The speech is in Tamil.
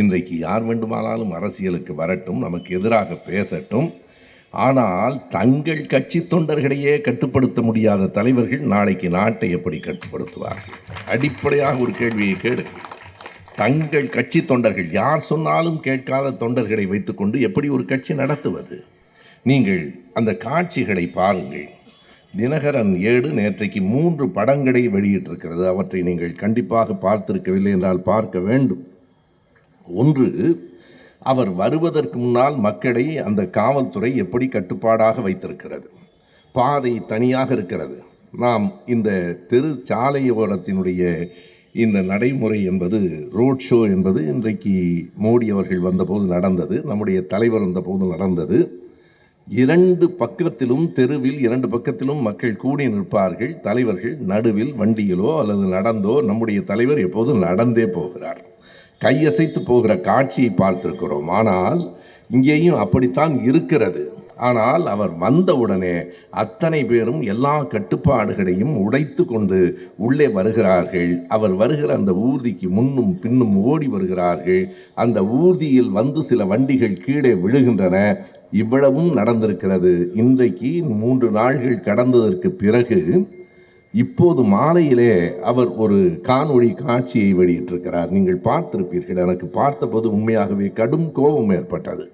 இன்றைக்கு யார் வேண்டுமானாலும் அரசியலுக்கு வரட்டும் நமக்கு எதிராக பேசட்டும். ஆனால் தங்கள் கட்சி தொண்டர்களையே கட்டுப்படுத்த முடியாத தலைவர்கள் நாளைக்கு நாட்டை எப்படி கட்டுப்படுத்துவார்கள்? அடிப்படையாக ஒரு கேள்வியை கேளுங்கள் தங்கள் கட்சி தொண்டர்கள் யார் சொன்னாலும் கேட்காத தொண்டர்களை வைத்துக்கொண்டு எப்படி ஒரு கட்சி நடத்துவது? நீங்கள் அந்த காட்சிகளை பாருங்கள். தினகரன் ஏடு நேற்றைக்கு மூன்று படங்களை வெளியிட்டிருக்கிறது. அவற்றை நீங்கள் கண்டிப்பாக பார்த்திருக்கவில்லை என்றால் பார்க்க வேண்டும். ஒன்று அவர் வருவதற்கு முன்னால் மக்களை அந்த காவல்துறை எப்படி கட்டுப்பாடாக வைத்திருக்கிறது? பாதை தனியாக இருக்கிறது. நாம் இந்த தெரு சாலையோரத்தினுடைய இந்த நடைமுறை என்பது ரோட் ஷோ என்பது இன்றைக்கு மோடி அவர்கள் வந்தபோது நடந்தது நம்முடைய தலைவர் வந்தபோது நடந்தது. இரண்டு பக்கத்திலும் தெருவில் இரண்டு பக்கத்திலும் மக்கள் கூடி நிற்பார்கள். தலைவர்கள் நடுவில் வண்டியிலோ அல்லது நடந்தோ நம்முடைய தலைவர் எப்போதும் நடந்தே போகிறார். கையசைத்து போகிற காட்சியை பார்த்திருக்கிறோம். ஆனால் இங்கேயும் அப்படித்தான் இருக்கிறது. ஆனால் அவர் வந்தவுடனே அத்தனை பேரும் எல்லா கட்டுப்பாடுகளையும் உடைத்து கொண்டு உள்ளே வருகிறார்கள். அவர் வருகிற அந்த ஊர்திக்கு முன்னும் பின்னும் ஓடி வருகிறார்கள். அந்த ஊர்தியில் வந்து சில வண்டிகள் கீழே விழுகின்றன. இவ்வளவும் நடந்திருக்கிறது. இன்றைக்கு மூன்று நாள்கள் கடந்ததற்கு பிறகு இப்போது மாலையிலே அவர் ஒரு காணொளி காட்சியை வெளியிட்டிருக்கிறார். நீங்கள் பார்த்திருப்பீர்கள் எனக்கு பார்த்தபோது உண்மையாகவே கடும் கோபம் ஏற்பட்டது.